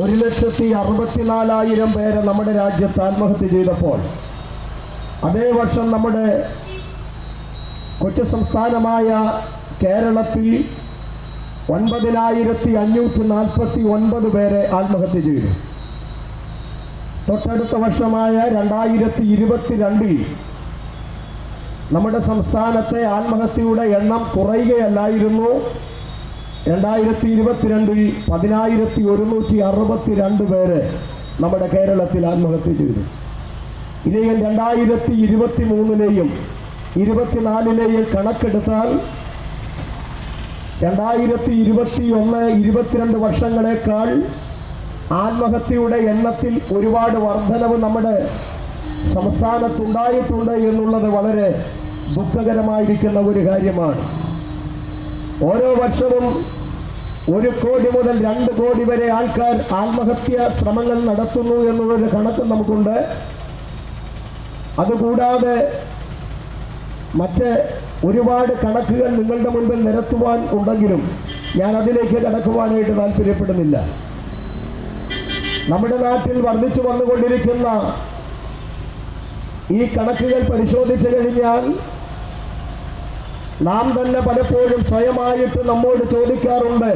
ഒരു ലക്ഷത്തി അറുപത്തിനാലായിരം പേരെ നമ്മുടെ രാജ്യത്ത് ആത്മഹത്യ ചെയ്തപ്പോൾ അതേ വർഷം നമ്മുടെ കൊച്ചു സംസ്ഥാനമായ കേരളത്തിൽ ഒൻപതിനായിരത്തി അഞ്ഞൂറ്റി നാൽപ്പത്തി ഒൻപത് പേരെ ആത്മഹത്യ ചെയ്തു. തൊട്ടടുത്ത വർഷമായ രണ്ടായിരത്തി ഇരുപത്തിരണ്ടിൽ നമ്മുടെ സംസ്ഥാനത്തെ ആത്മഹത്യയുടെ എണ്ണം കുറയുകയല്ലായിരുന്നു. രണ്ടായിരത്തി ഇരുപത്തിരണ്ടിൽ പതിനായിരത്തി ഒരുന്നൂറ്റി അറുപത്തി രണ്ട് പേര് നമ്മുടെ കേരളത്തിൽ ആത്മഹത്യ ചെയ്തു. ഇനിയും രണ്ടായിരത്തി ഇരുപത്തി മൂന്നിലെയും ഇരുപത്തിനാലിലെയും കണക്കെടുത്താൽ രണ്ടായിരത്തി ഇരുപത്തി ഒന്ന് ഇരുപത്തിരണ്ട് വർഷങ്ങളെക്കാൾ ആത്മഹത്യയുടെ എണ്ണത്തിൽ ഒരുപാട് വർധനവ് നമ്മുടെ സംസ്ഥാനത്തുണ്ടായിട്ടുണ്ട് എന്നുള്ളത് വളരെ ദുഃഖകരമായിരിക്കുന്ന ഒരു കാര്യമാണ്. ഓരോ വർഷവും ഒരു കോടി മുതൽ രണ്ട് കോടി വരെ ആൾക്കാർ ആത്മഹത്യ ശ്രമങ്ങൾ നടത്തുന്നു എന്നുള്ളൊരു കണക്ക് നമുക്കുണ്ട്. അതുകൂടാതെ മറ്റ് ഒരുപാട് കണക്കുകൾ നിങ്ങളുടെ മുൻപിൽ നിരത്തുവാൻ ഉണ്ടെങ്കിലും ഞാൻ അതിലേക്ക് കടക്കുവാനായിട്ട് താല്പര്യപ്പെടുന്നില്ല. നമ്മുടെ നാട്ടിൽ വർദ്ധിച്ചു വന്നുകൊണ്ടിരിക്കുന്ന ഈ കണക്കുകൾ പരിശോധിച്ചു കഴിഞ്ഞാൽ നാം തന്നെ പലപ്പോഴും സ്വയമായിട്ട് നമ്മോട് ചോദിക്കാറുണ്ട്.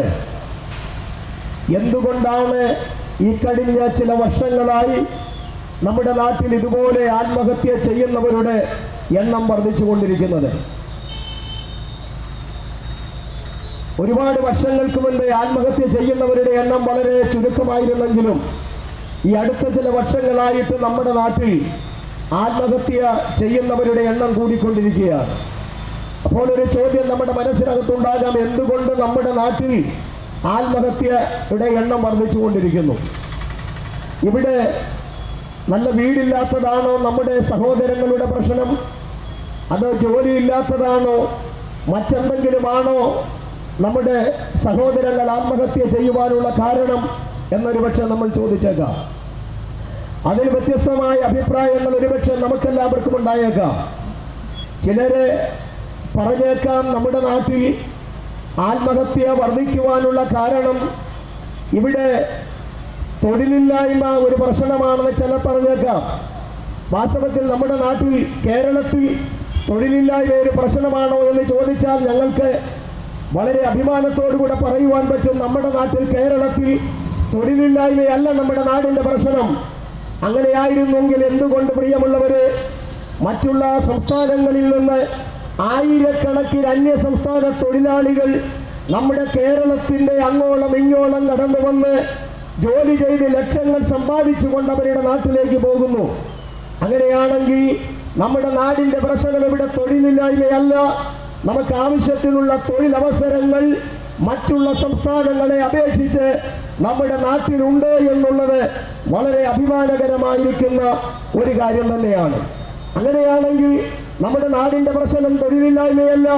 എന്തുകൊണ്ടാണ് ഈ കഴിഞ്ഞ ചില വർഷങ്ങളായി നമ്മുടെ നാട്ടിൽ ഇതുപോലെ ആത്മഹത്യ ചെയ്യുന്നവരുടെ എണ്ണം വർദ്ധിച്ചുകൊണ്ടിരിക്കുന്നത്? ഒരുപാട് വർഷങ്ങൾക്ക് മുൻപ് ആത്മഹത്യ ചെയ്യുന്നവരുടെ എണ്ണം വളരെ ചുരുക്കമായിരുന്നെങ്കിലും ഈ അടുത്ത ചില വർഷങ്ങളായിട്ട് നമ്മുടെ നാട്ടിൽ ആത്മഹത്യ ചെയ്യുന്നവരുടെ എണ്ണം കൂടിക്കൊണ്ടിരിക്കുകയാണ്. അപ്പോൾ ഒരു ചോദ്യം നമ്മുടെ മനസ്സിനകത്തുണ്ടാകാം. എന്തുകൊണ്ട് നമ്മുടെ നാട്ടിൽ ആത്മഹത്യയുടെ എണ്ണം വർദ്ധിച്ചുകൊണ്ടിരിക്കുന്നു? ഇവിടെ നല്ല വീടില്ലാത്തതാണോ നമ്മുടെ സഹോദരങ്ങളുടെ പ്രശ്നം? അത് ജോലിയില്ലാത്തതാണോ? മറ്റെന്തെങ്കിലുമാണോ നമ്മുടെ സഹോദരങ്ങൾ ആത്മഹത്യ ചെയ്യുവാനുള്ള കാരണം എന്നൊരു പക്ഷേ നമ്മൾ ചോദിച്ചേക്കാം. അതിൽ വ്യത്യസ്തമായ അഭിപ്രായങ്ങൾ ഒരുപക്ഷെ നമുക്കെല്ലാവർക്കും ഉണ്ടായേക്കാം. ചിലര് പറഞ്ഞേക്കാം നമ്മുടെ നാട്ടിൽ ആത്മഹത്യ വർദ്ധിക്കുവാനുള്ള കാരണം ഇവിടെ തൊഴിലില്ലായ്മ ഒരു പ്രശ്നമാണെന്ന് ചില പറഞ്ഞേക്കാം. വാസ്തവത്തിൽ നമ്മുടെ നാട്ടിൽ കേരളത്തിൽ തൊഴിലില്ലായ്മ ഒരു പ്രശ്നമാണോ എന്ന് ചോദിച്ചാൽ ഞങ്ങൾക്ക് വളരെ അഭിമാനത്തോടുകൂടെ പറയുവാൻ പറ്റും. നമ്മുടെ നാട്ടിൽ കേരളത്തിൽ തൊഴിലില്ലായ്മയല്ല നമ്മുടെ നാടിന്റെ പ്രശ്നം. അങ്ങനെയായിരുന്നെങ്കിൽ എന്തുകൊണ്ട് പ്രിയമുള്ളവര് മറ്റുള്ള സംസ്ഥാനങ്ങളിൽ നിന്ന് ആയിരക്കണക്കിന് അന്യ സംസ്ഥാന തൊഴിലാളികൾ നമ്മുടെ കേരളത്തിന്റെ അങ്ങോളം ഇങ്ങോളം കടന്നു വന്ന് ജോലി ചെയ്ത് ലക്ഷങ്ങൾ സമ്പാദിച്ചുകൊണ്ട് അവരുടെ നാട്ടിലേക്ക് പോകുന്നു. അങ്ങനെയാണെങ്കിൽ നമ്മുടെ നാടിന്റെ പ്രശ്നം ഇവിടെ തൊഴിലില്ലായ്മയല്ല. നമുക്ക് ആവശ്യത്തിനുള്ള തൊഴിലവസരങ്ങൾ മറ്റുള്ള സംസ്ഥാനങ്ങളെ അപേക്ഷിച്ച് നമ്മുടെ നാട്ടിലുണ്ട് എന്നുള്ളത് വളരെ അഭിമാനകരമായിരിക്കുന്ന ഒരു കാര്യം തന്നെയാണ്. അങ്ങനെയാണെങ്കിൽ നമ്മുടെ നാടിന്റെ പ്രശ്നം തൊഴിലില്ലായ്മയല്ല.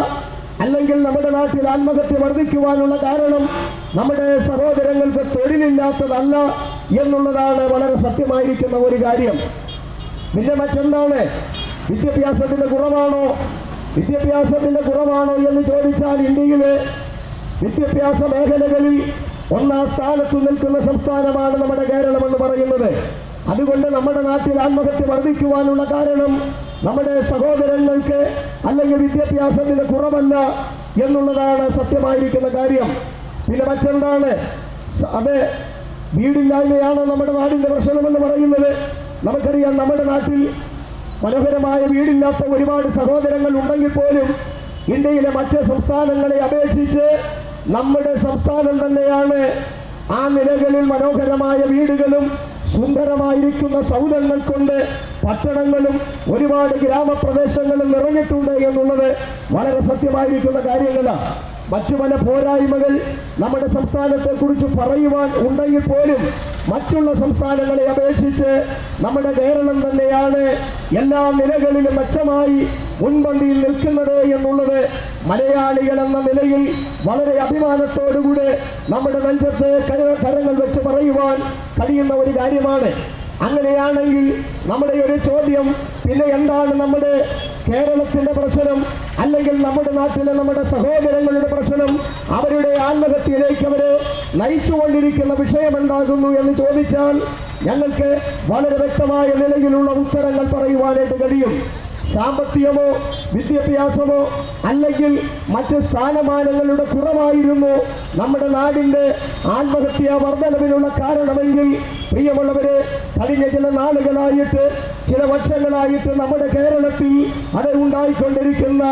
അല്ലെങ്കിൽ നമ്മുടെ നാട്ടിൽ ആത്മഹത്യ വർദ്ധിക്കുവാനുള്ള കാരണം നമ്മുടെ സഹോദരങ്ങൾക്ക് തൊഴിലില്ലാത്തതല്ല എന്നുള്ളതാണ് വളരെ സത്യമായിരിക്കുന്ന ഒരു കാര്യം. പിന്നെ മറ്റെന്താണ്? വിദ്യാഭ്യാസത്തിന്റെ കുറവാണോ? വിദ്യാഭ്യാസത്തിന്റെ കുറവാണോ എന്ന് ചോദിച്ചാൽ ഇന്ത്യയിലെ വിദ്യാഭ്യാസ മേഖലകളിൽ ഒന്നാം സ്ഥാനത്ത് നിൽക്കുന്ന സംസ്ഥാനമാണ് നമ്മുടെ കേരളം എന്ന് പറയുന്നത്. അതുകൊണ്ട് നമ്മുടെ നാട്ടിൽ ആത്മഹത്യ വർദ്ധിക്കുവാനുള്ള കാരണം നമ്മുടെ സഹോദരങ്ങൾക്ക് അല്ലെങ്കിൽ വിദ്യാഭ്യാസത്തിന് കുറവല്ല എന്നുള്ളതാണ് സത്യമായിരിക്കുന്ന കാര്യം. പിന്നെ മറ്റെന്താണ്? അതെ വീടില്ലായ്മയാണ് നമ്മുടെ നാടിന്റെ പ്രശ്നമെന്ന് പറയുന്നത്. നമുക്കറിയാം നമ്മുടെ നാട്ടിൽ മനോഹരമായ വീടില്ലാത്ത ഒരുപാട് സഹോദരങ്ങൾ ഉണ്ടെങ്കിൽ പോലും ഇന്ത്യയിലെ മറ്റ് സംസ്ഥാനങ്ങളെ അപേക്ഷിച്ച് നമ്മുടെ സംസ്ഥാനം തന്നെയാണ് ആ നിലകളിൽ മനോഹരമായ വീടുകളും സുന്ദരമായിരിക്കുന്ന സൗധങ്ങൾ കൊണ്ട് പട്ടണങ്ങളും ഒരുപാട് ഗ്രാമപ്രദേശങ്ങളും നിറഞ്ഞിട്ടുണ്ട് എന്നുള്ളത് വളരെ സത്യമായിരിക്കുന്ന കാര്യങ്ങളാണ് മറ്റു പല പോരായ്മകൾ നമ്മുടെ സംസ്ഥാനത്തെ കുറിച്ച് പറയുവാൻ ഉണ്ടെങ്കിൽ പോലും മറ്റുള്ള സംസ്ഥാനങ്ങളെ അപേക്ഷിച്ച് നമ്മുടെ കേരളം തന്നെയാണ് എല്ലാ നിലകളിലും മെച്ചമായി മുൻപന്തിയിൽ നിൽക്കുന്നത് എന്നുള്ളത് മലയാളികൾ എന്ന നിലയിൽ വളരെ അഭിമാനത്തോടുകൂടെ നമ്മുടെ നെഞ്ചത്ത് കര- കരങ്ങൾ വെച്ച് പറയുവാൻ കഴിയുന്ന ഒരു കാര്യമാണ്. അങ്ങനെയാണെങ്കിൽ നമ്മുടെ ഒരു ചോദ്യം പിന്നെ എന്താണ് നമ്മുടെ കേരളത്തിന്റെ പ്രശ്നം? അല്ലെങ്കിൽ നമ്മുടെ നാട്ടിലെ നമ്മുടെ സഹോദരങ്ങളുടെ പ്രശ്നം? അവരുടെ ആത്മഹത്യയിലേക്ക് അവരെ നയിച്ചുകൊണ്ടിരിക്കുന്ന വിഷയമെന്താകുന്നു എന്ന് ചോദിച്ചാൽ ഞങ്ങൾക്ക് വളരെ വ്യക്തമായ നിലയിലുള്ള ഉത്തരങ്ങൾ പറയുവാനായിട്ട് കഴിയും. സാമ്പത്തികമോ വിദ്യാഭ്യാസമോ അല്ലെങ്കിൽ മറ്റ് സ്ഥാനമാനങ്ങളുടെ കുറവായിരുന്നു. നമ്മുടെ നാടിന്റെ ആത്മഹത്യാ വർധനവിനുള്ള കാരണമെങ്കിൽ പ്രിയമുള്ളവരെ കഴിഞ്ഞ ചില നാളുകളായിട്ട് ചില വർഷങ്ങളായിട്ട് നമ്മുടെ കേരളത്തിൽ അത് ഉണ്ടായിക്കൊണ്ടിരിക്കുന്ന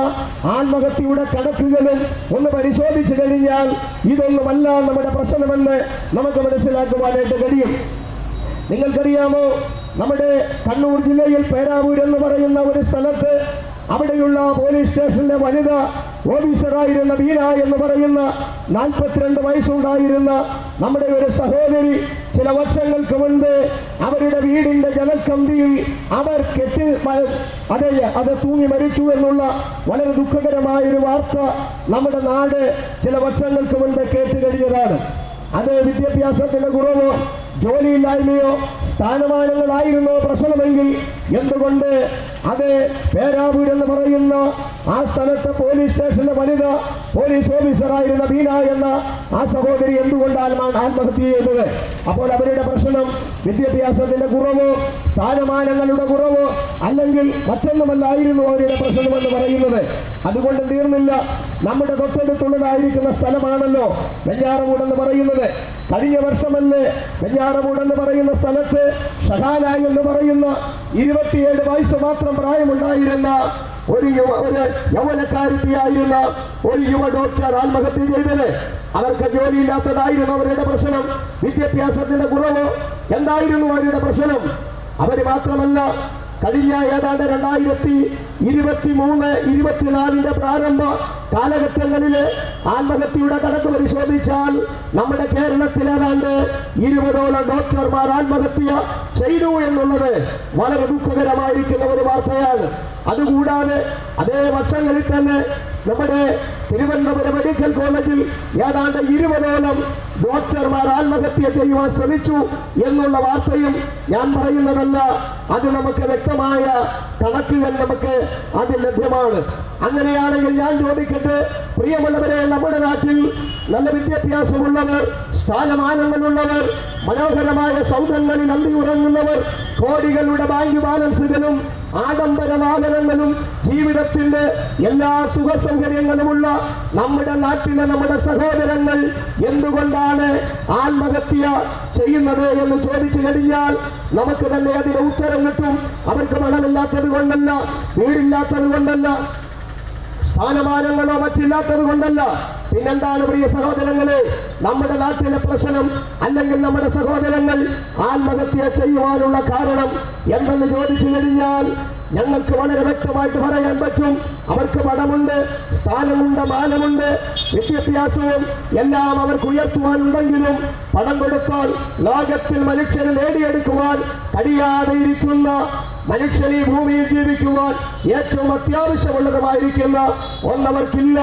ആത്മഹത്യയുടെ കണക്കുകളും ഒന്ന് പരിശോധിച്ചു കഴിഞ്ഞാൽ ഇതൊന്നുമല്ല നമ്മുടെ പ്രശ്നമെന്ന് നമുക്ക് മനസ്സിലാക്കുവാനായിട്ട് കഴിയും. നിങ്ങൾക്കറിയാമോ? നമ്മുടെ കണ്ണൂർ ജില്ലയിൽ പേരാവൂർ എന്ന് പറയുന്ന ഒരു സ്ഥലത്ത് അവിടെയുള്ള പോലീസ് സ്റ്റേഷനിലെ വനിത ഓഫീസറായിരുന്ന വീര എന്ന് പറയുന്ന നാൽപ്പത്തിരണ്ട് വയസ്സുണ്ടായിരുന്ന നമ്മുടെ ഒരു സഹോദരി ചില വർഷങ്ങൾക്ക് മുൻപ് അവരുടെ വീടിന്റെ ജലക്കമ്പിയിൽ അവർ കെട്ടി അതെ അത് തൂങ്ങി മരിച്ചു എന്നുള്ള വളരെ ദുഃഖകരമായ ഒരു വാർത്ത നമ്മുടെ നാട് ചില വർഷങ്ങൾക്ക് മുൻപ് കേട്ട് കഴിഞ്ഞതാണ് അത് വിദ്യാഭ്യാസത്തിന്റെ കുറവോ ജോലിയില്ലായ്മയോ സ്ഥാനമാനങ്ങളായിരുന്നോ പ്രശ്നമെങ്കിൽ എന്തുകൊണ്ട് അത് പേരാവൂർ എന്ന് പറയുന്ന ആ സ്ഥലത്തെ പോലീസ് സ്റ്റേഷന്റെ വനിത പോലീസ് ഓഫീസറായിരുന്ന ബീന എന്ന ആ സഹോദരി എന്തുകൊണ്ടാണ് ആത്മഹത്യ ചെയ്തത്? അപ്പോൾ അവരുടെ പ്രശ്നം വിദ്യാഭ്യാസത്തിന്റെ കുറവോ സ്ഥാനമാനങ്ങളുടെ കുറവോ അല്ലെങ്കിൽ മറ്റൊന്നുമല്ലായിരുന്നു അവരുടെ പ്രശ്നം എന്ന് പറയുന്നത്. അതുകൊണ്ട് തീർന്നില്ല. നമ്മുടെ തൊട്ടടുത്തുള്ളതായിരിക്കുന്ന സ്ഥലമാണല്ലോ വെഞ്ഞാറമൂട് എന്ന് പറയുന്നത്. കഴിഞ്ഞ വർഷമല്ലേ വെഞ്ഞാറമൂട് എന്ന് പറയുന്ന സ്ഥലത്ത് ഷഹാന എന്ന് പറയുന്ന ഇരുപത്തിയേഴ് വയസ്സ് മാത്രം പ്രായമുണ്ടായിരുന്ന ഒരു യുവ ഒരു യൗവനക്കാരുത്തിയായിരുന്ന ഒരു യുവ ഡോക്ടർ ആത്മഹത്യ ചെയ്തത്. അവർക്ക് ജോലിയില്ലാത്തതായിരുന്നു അവരുടെ പ്രശ്നം. വിദ്യാഭ്യാസത്തിന്റെ കുറവ് എന്തായിരുന്നു അവരുടെ പ്രശ്നം? അവർ മാത്രമല്ല കഴിഞ്ഞ ഏതാണ്ട് രണ്ടായിരത്തി ഇരുപത്തി മൂന്ന് ഇരുപത്തിനാലിന്റെ പ്രാരംഭ കാലഘട്ടങ്ങളിൽ ആത്മഹത്യയുടെ കണക്ക് പരിശോധിച്ചാൽ നമ്മുടെ കേരളത്തിൽ ഏതാണ്ട് ഇരുപതോളം ഡോക്ടർമാർ ആത്മഹത്യ ചെയ്തു എന്നുള്ളത് വളരെ ദുഃഖകരമായിരിക്കുന്ന ഒരു വാർത്തയാണ്. അതുകൂടാതെ അതേ വർഷങ്ങളിൽ തന്നെ നമ്മുടെ തിരുവനന്തപുരം മെഡിക്കൽ കോളേജിൽ ഏതാണ്ട് ഇരുപതോളം ഡോക്ടർമാർ ആത്മഹത്യ ചെയ്യുവാൻ ശ്രമിച്ചു എന്നുള്ള വാർത്തയും ഞാൻ പറയുന്നതല്ല. അത് നമുക്ക് വ്യക്തമായ കണക്കുകൾ നമുക്ക് അതിൽ ലഭ്യമാണ്. അങ്ങനെയാണെങ്കിൽ ഞാൻ ചോദിക്കട്ടെ പ്രിയമുള്ളവരെ നമ്മുടെ നാട്ടിൽ നല്ല വിദ്യാഭ്യാസമുള്ളവർ സ്ഥാനമാനങ്ങളുള്ളവർ മനോഹരമായ സൗധങ്ങളിൽ അന്തി ഉറങ്ങുന്നവർ കോടികളുടെ ബാങ്ക് ബാലൻസുകളും ആഡംബര വാഹനങ്ങളും ജീവിതത്തിന്റെ എല്ലാ സുഖ സൗകര്യങ്ങളുമുള്ള നമ്മുടെ നാട്ടിലെ നമ്മുടെ സഹോദരങ്ങൾ എന്തുകൊണ്ടാണ് ആത്മഹത്യ ചെയ്യുന്നത് എന്ന് ചോദിച്ചു കഴിഞ്ഞാൽ നമുക്ക് തന്നെ അതിന് ഉത്തരം കിട്ടും. അവർക്ക് പണമില്ലാത്തത് കൊണ്ടല്ല വീടില്ലാത്തത് കൊണ്ടല്ല സ്ഥാനമാനങ്ങളോ മറ്റില്ലാത്തത് കൊണ്ടല്ല. പിന്നെന്താണ് പ്രിയ സഹോദരങ്ങളെ? നമ്മുടെ നാട്ടിലെ പ്രശ്നം അല്ലെങ്കിൽ നമ്മുടെ സഹോദരങ്ങൾ ആത്മഹത്യ ചെയ്യുവാനുള്ള കാരണം എന്തെന്ന് ചോദിച്ചു കഴിഞ്ഞാൽ ഞങ്ങൾക്ക് വളരെ വ്യക്തമായിട്ട് പറയാൻ പറ്റും. അവർക്ക് പണമുണ്ട് സ്ഥാനമുണ്ട് മാനമുണ്ട് വിദ്യാഭ്യാസവും എല്ലാം അവർക്ക് ഉയർത്തുവാനുണ്ടെങ്കിലും പണം കൊടുത്താൽ ലോകത്തിൽ മനുഷ്യന് നേടിയെടുക്കുവാൻ കഴിയാതെ ഇരിക്കുന്ന മനുഷ്യൻ ഈ ഭൂമിയിൽ ജീവിക്കുവാൻ ഏറ്റവും അത്യാവശ്യമുള്ളതുമായിരിക്കുന്ന ഒന്നവർക്കില്ല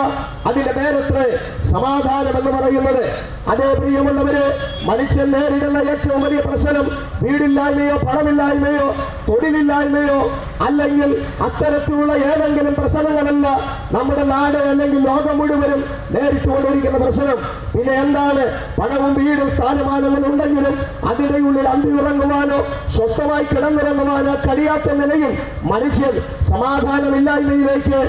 അതിന്റെ പേരത്രേ? സമാധാനം എന്ന് പറയുന്നത്. അതേ പ്രിയമുള്ളവര് മനുഷ്യൻ നേരിടുന്ന ഏറ്റവും വലിയ പ്രശ്നം വീടില്ലായ്മയോ പണമില്ലായ്മയോ തൊഴിലില്ലായ്മയോ അല്ലെങ്കിൽ അത്തരത്തിലുള്ള ഏതെങ്കിലും പ്രശ്നങ്ങളല്ല നമ്മുടെ നാട് അല്ലെങ്കിൽ ലോകം മുഴുവനും നേരിട്ടുകൊണ്ടിരിക്കുന്ന പ്രശ്നം. പിന്നെ എന്താണ്? പണവും വീടും സ്ഥാനമാനങ്ങളും ഉണ്ടെങ്കിലും അതിനുള്ളിൽ അന്തി ഉറങ്ങുവാനോ സ്വസ്ഥമായി കിടന്നിറങ്ങുവാനോ കഴിയാത്ത നിലയിൽ മനുഷ്യൻ സമാധാനമില്ലായ്മയിലേക്ക്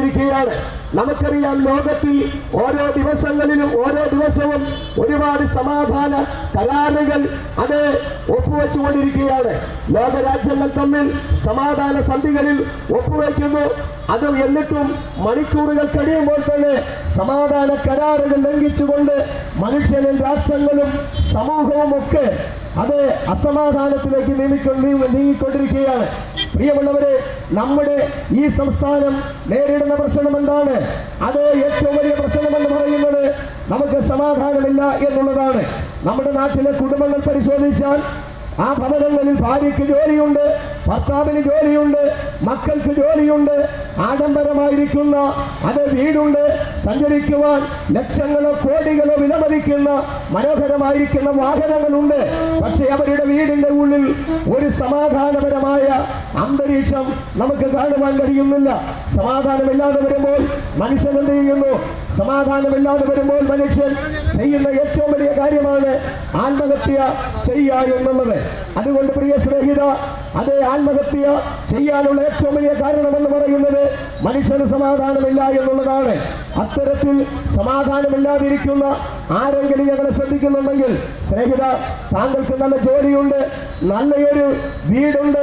നയിക്കപ്പെട്ടുകൊണ്ടിരിക്കുകയാണ് നമുക്കറിയാം ലോകത്തിൽ ഓരോ ദിവസങ്ങളിലും ഓരോ ദിവസവും ഒരുപാട് സമാധാന കരാറുകൾ അത് ഒപ്പുവെച്ചുകൊണ്ടിരിക്കുകയാണ്. ലോകരാജ്യങ്ങൾ തമ്മിൽ സമാധാന സന്ധികളിൽ ഒപ്പുവെക്കുന്നു. അത് എന്നിട്ടും മണിക്കൂറുകൾ കഴിയുമ്പോൾ തന്നെ സമാധാന കരാറുകൾ ലംഘിച്ചുകൊണ്ട് മനുഷ്യനും രാഷ്ട്രങ്ങളും സമൂഹവും ഒക്കെ അത് അസമാധാനത്തിലേക്ക് നീങ്ങിക്കൊണ്ട് നീങ്ങിക്കൊണ്ടിരിക്കുകയാണ്. പ്രിയമുള്ളവരെ നമ്മുടെ ഈ സംസ്ഥാനം നേരിടുന്ന പ്രശ്നം എന്താണ്? അത് ഏറ്റവും വലിയ പ്രശ്നമെന്ന് പറയുന്നത് നമുക്ക് സമാധാനമില്ല എന്നുള്ളതാണ്. നമ്മുടെ നാട്ടിലെ കുടുംബങ്ങൾ പരിശോധിച്ചാൽ ആ ഭവനങ്ങളിൽ ഭാര്യയ്ക്ക് ജോലിയുണ്ട് ഭർത്താവിന് ജോലിയുണ്ട് മക്കൾക്ക് ജോലിയുണ്ട് ആഡംബരമായിരിക്കുന്ന അത് വീടുണ്ട് സഞ്ചരിക്കുവാൻ ലക്ഷങ്ങളോ കോടികളോ വിലമതിക്കുന്ന മനോഹരമായിരിക്കുന്ന വാഹനങ്ങളുണ്ട്. പക്ഷേ അവരുടെ വീടിന്റെ ഉള്ളിൽ ഒരു സമാധാനപരമായ അന്തരീക്ഷം നമുക്ക് കാണുവാൻ കഴിയുന്നില്ല. സമാധാനമില്ലാതെ വരുമ്പോൾ മനുഷ്യൻ എന്ത് ചെയ്യുന്നു? സമാധാനമില്ലാതെ വരുമ്പോൾ മനുഷ്യൻ ചെയ്യുന്ന ഏറ്റവും വലിയ കാര്യമാണ് ആത്മഹത്യ ചെയ്യുക എന്നുള്ളത്. അതുകൊണ്ട് പ്രിയ സ്നേഹിത അതേ ആത്മഹത്യ ചെയ്യാനുള്ള ഏറ്റവും വലിയ കാരണമെന്ന് പറയുന്നത് മനുഷ്യന് സമാധാനമില്ല എന്നുള്ളതാണ്. അത്തരത്തിൽ സമാധാനമില്ലാതിരിക്കുന്ന ആരെങ്കിലും ഞങ്ങളെ ശ്രദ്ധിക്കുന്നുണ്ടെങ്കിൽ സ്നേഹിത താങ്കൾക്ക് നല്ല ജോലിയുണ്ട് നല്ലൊരു വീടുണ്ട്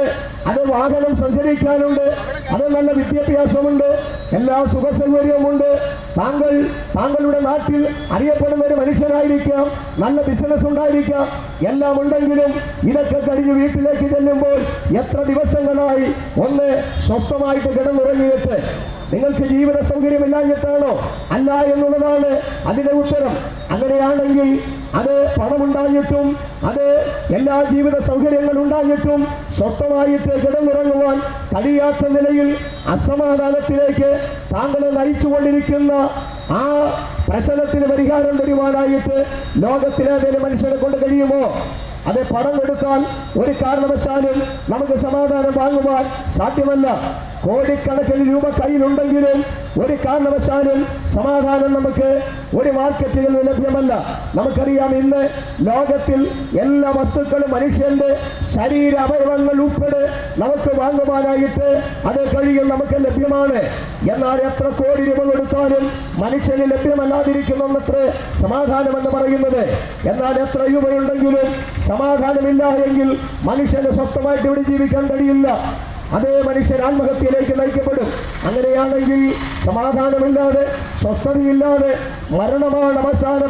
അത് വാഹനം സഞ്ചരിക്കാനുണ്ട് അത് നല്ല വിദ്യാഭ്യാസമുണ്ട് എല്ലാ സുഖ സൗകര്യവുമുണ്ട് താങ്കൾ താങ്കളുടെ നാട്ടിൽ അറിയപ്പെടുന്ന ഒരു മനുഷ്യനായിരിക്കാം. നല്ല ബിസിനസ് ഉണ്ടായിരിക്കാം. എല്ലാം ഉണ്ടെങ്കിലും ഇതൊക്കെ കഴിഞ്ഞ് വീട്ടിലേക്ക് ചെല്ലുമ്പോൾ എത്ര ദിവസങ്ങളായി ഒന്ന് സ്വസ്ഥമായിട്ട് കിടന്നുറങ്ങിയിട്ട് നിങ്ങൾക്ക് ജീവിത സൗകര്യമില്ലാഞ്ഞിട്ടാണോ അല്ല എന്നുള്ളതാണ് അതിന്റെ ഉത്തരം. അങ്ങനെയാണെങ്കിൽ അത് പണമുണ്ടായിട്ടും അത് എല്ലാ ജീവിത സൗകര്യങ്ങൾ ഉണ്ടായിട്ടും സ്വസ്ഥമായിട്ട് കിടന്നുറങ്ങുവാൻ കഴിയാത്ത നിലയിൽ അസമാധാനത്തിലേക്ക് താങ്കളെ നയിച്ചുകൊണ്ടിരിക്കുന്ന ആ പ്രശ്നത്തിന് പരിഹാരം തരുവാനായിട്ട് ലോകത്തിലേതെങ്കിലും മനുഷ്യരെ കൊണ്ട് കഴിയുമോ? അത് പണം കൊടുത്താൽ ഒരു കാരണവശാലും നമുക്ക് സമാധാനം വാങ്ങുവാൻ സാധ്യമല്ല. കോടിക്കണക്കിന് രൂപ കയ്യിലുണ്ടെങ്കിലും ഒരു കാരണവശാലും സമാധാനം നമുക്ക് ഒരു മാർക്കറ്റുകളിൽ ലഭ്യമല്ല. നമുക്കറിയാം ഇന്ന് ലോകത്തിൽ എല്ലാ വസ്തുക്കളും മനുഷ്യന്റെ ശരീര അവയവങ്ങൾ ഉൾപ്പെടെ നമുക്ക് വാങ്ങുവാനായിട്ട് അത് കഴിയും നമുക്ക് ലഭ്യമാണ്. എന്നാൽ എത്ര കോടി രൂപ കൊടുത്താലും മനുഷ്യന് ലഭ്യമല്ലാതിരിക്കുന്നത്ര സമാധാനം എന്ന് പറയുന്നത്. എന്നാൽ എത്ര രൂപയുണ്ടെങ്കിലും സമാധാനമില്ല എങ്കിൽ മനുഷ്യന് സ്വസ്ഥമായിട്ട് ഇവിടെ ജീവിക്കാൻ കഴിയില്ല. അതേ മനുഷ്യൻ ആത്മഹത്യയിലേക്ക് നയിക്കപ്പെടും. അങ്ങനെയാണെങ്കിൽ സമാധാനമില്ലാതെ സ്വസ്ഥതയില്ലാതെ മരണമാണ് അവസാന